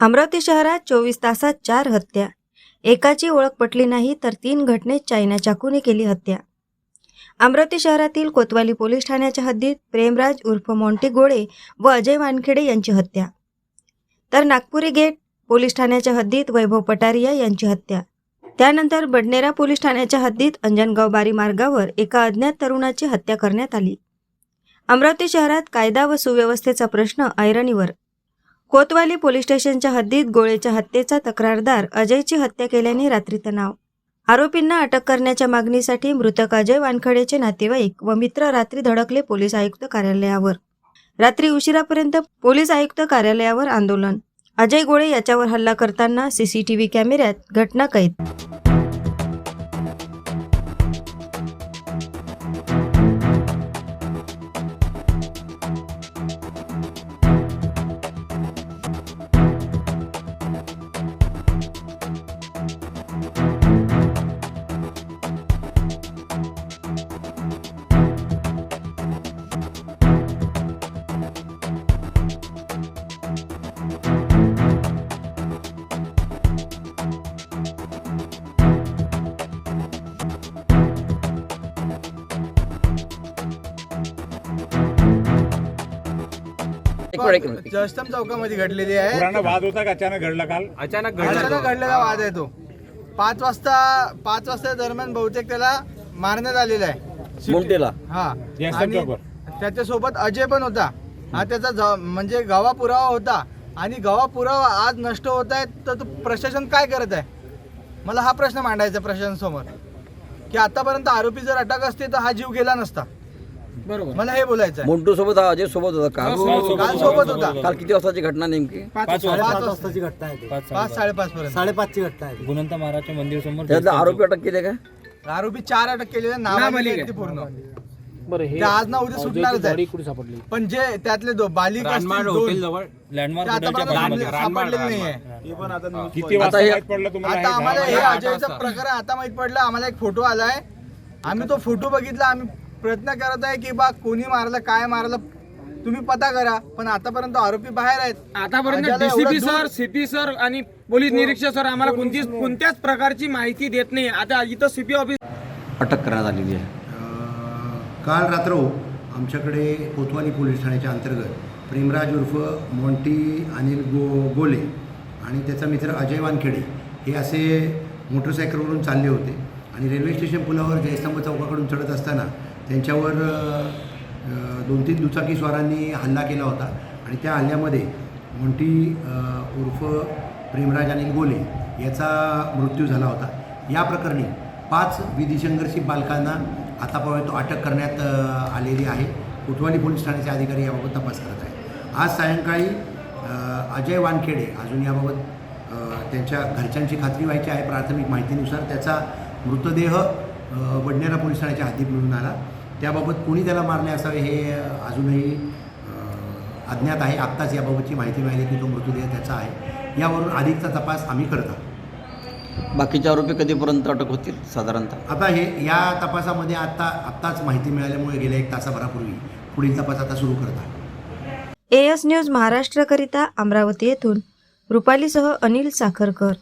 अमरावती शहरात चोवीस तासात चार हत्या. एकाची ओळख पटली नाही तर तीन घटनेत चायना चाकूने केली हत्या. अमरावती शहरातील कोतवाली पोलीस ठाण्याच्या हद्दीत प्रेमराज उर्फ मोंटी गोळे व अजय वानखेडे यांची हत्या. तर नागपुरी गेट पोलीस ठाण्याच्या हद्दीत वैभव पटारिया यांची हत्या. त्यानंतर बडनेरा पोलीस ठाण्याच्या हद्दीत अंजनगाव बारी मार्गावर एका अज्ञात तरुणाची हत्या करण्यात आली. अमरावती शहरात कायदा व सुव्यवस्थेचा प्रश्न ऐरणीवर. कोतवाली पोलीस स्टेशनच्या हद्दीत गोळेच्या हत्येचा तक्रारदार अजयची हत्या केल्याने रात्री तणाव. आरोपींना अटक करण्याच्या मागणीसाठी मृतक अजय वानखडेचे नातेवाईक व मित्र रात्री धडकले पोलीस आयुक्त कार्यालयावर. रात्री उशिरापर्यंत पोलीस आयुक्त कार्यालयावर आंदोलन. अजय गोळे याच्यावर हल्ला करताना सीसीटीव्ही कॅमेऱ्यात घटना कैद जयस्तंभ चौकामध्ये घडलेली आहे. पुराणा वाद होता का? अचानक घडला काल? अचानक अचानक घडलेला वाद आहे तो. पाच वाजता पाच वाजता दरम्यान बहुतेक त्याला मारण्यात आलेला आहे. हा. आणि चौकावर. त्याच्यासोबत अजय पण होता. हा त्याचा ज- म्हणजे गवा पुरावा होता. आणि गवा पुरावा आज नष्ट होत आहे तर तो प्रशासन काय करत आहे? मला हा प्रश्न मांडायचा प्रशासनासमोर. की आतापर्यंत आरोपी जर अटक असते तर हा जीव गेला नसता. बरोबर. मला हे बोलायचं आहे मोंटू सोबत हा अजय सोबत होता काल काल सोबत होता. काल किती वाजताची घटना नेमकी? पाच पाच वाजता. वाजताची घटना आहे ती. पाच साडेपाच पर्यंत साडेपाचची घटना आहे ती. गुणवंत महाराजच्या मंदिर समोर त्यातले आरोपी अटक केले का? आरोपी चार अटक केलेले नाव पूर्ण. बरं हे ते आज ना उद्या सुटणारच आहे कुठे सापडली? पण जे त्यातले दो बालिक असतील दोन, जवळ. ते लँडमार्क हॉटेलच्या सापडले- बाजूमध्ये. सापडलेले नाहीये. किती आता वाजता हे- माहीत पडलं तुम्हाला? आता हे आम्हाला हे अजयचं प्रकरण आता माहीत पडलं. आम्हाला एक फोटो आलाय. आम्ही तो फोटो बघितला आम्ही प्रयत्न करत आहे की बा कोणी मारलं काय मारलं तुम्ही पता करा. पण आतापर्यंत आरोपी बाहेर आहेत. आतापर्यंत एवढं डीसीपी दूर- सर सीपी सर आणि पोलीस निरीक्षक सर आम्हाला कोणतीच कोणत्याच प्रकारची माहिती देत नाही. आता इथं सीपी ऑफिस अटक करण्यात आलेली आहे. अं, काल रात्र आमच्याकडे कोतवाली पोलीस ठाण्याच्या अंतर्गत प्रेमराज उर्फ मोंटी अनिल गो गोले आणि त्याचा मित्र अजय वानखेडे हे असे मोटरसायकलवरून चालले होते. आणि रेल्वे स्टेशन पुलावर जयस्तंभ चौकाकडून चढत असताना त्यांच्यावर दोन तीन दुचाकी स्वारांनी हल्ला केला होता. आणि त्या हल्ल्यामध्ये मोंटी उर्फ प्रेमराज अनिल गोले याचा मृत्यू झाला होता. या प्रकरणी पाच विधिसंघर्षी बालकांना आतापर्यंत अटक करण्यात आलेली आहे. कोतवाली पोलीस ठाण्याचे अधिकारी याबाबत तपास करत आहेत. आज सायंकाळी अजय वानखेडे अजून याबाबत त्यांच्या घरच्यांची खात्री व्हायची आहे प्राथमिक माहितीनुसार त्याचा मृतदेह वडनेरा पोलीस ठाण्याच्या हद्दीत मिळून आला. त्याबाबत कोणी त्याला मारले असावे हे अजूनही अज्ञात आहे. आत्ताच याबाबतची माहिती मिळाली की तो मृतदेह त्याचा आहे. यावरून अधिकचा तपास आम्ही करत आहोत. बाकीचे आरोपी कधीपर्यंत अटक होतील साधारणतः? आता हे या तपासामध्ये आता आत्ताच माहिती मिळाल्यामुळे गेल्या एक तासाभरापूर्वी पुढील तपास आता सुरू करत आहे एएस न्यूज महाराष्ट्रकरिता अमरावती येथून. रुपालीसह अनिल साखरकर.